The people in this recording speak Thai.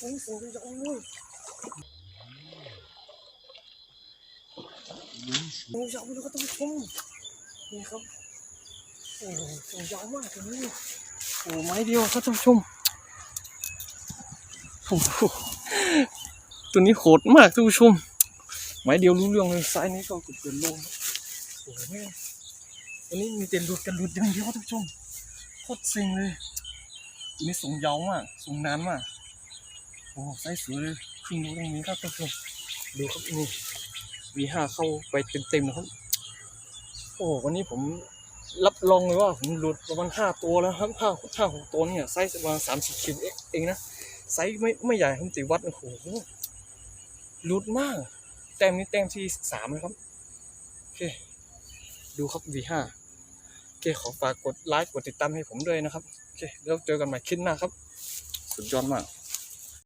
โอ้ยฝูงจะเอาเลยฝูงจะเอาเลยครับท่านผู้ชมนี่ครับโอ้โหฝูงยาวมากตรงนี้โอ้ไม้เดียวครับท่านผู้ชมโอ้โหตัวนี้โหดมากท่านผู้ชมไม้เดียวรู้เรื่องเลยไซส์นี้ก็เกือบเกินลนะโอ้โหแม่งวันนี้มีแต่หลุดกันหลุดอย่างเดียวท่านผู้ชมโคตรเซ็งเลยตัวนี้สูงยาวมากสูงนานมาก โอ้ไส้สวยเลยขึ้นดูตรงนี้ครับท่านดูครับนี่ V5 เข้าไปเต็มๆนะครับ โอ้วันนี้ผมรับรองเลยว่าผมหลุดประมาณห้าตัวแล้วครับห้าห้าหกตัวเนี่ยไซส์ประมาณสามสิบคิวเองนะไซส์ไม่ไม่ใหญ่ผมติวัดโอ้โหหลุดมาก แต้มนี้แต้มที่สามนะครับโอเคดูครับ V5 โอเคขอฝากกดไลค์กดติดตามให้ผมด้วยนะครับโอเคแล้วเจอกันใหม่คลิปหน้าครับ สุดยอดมาก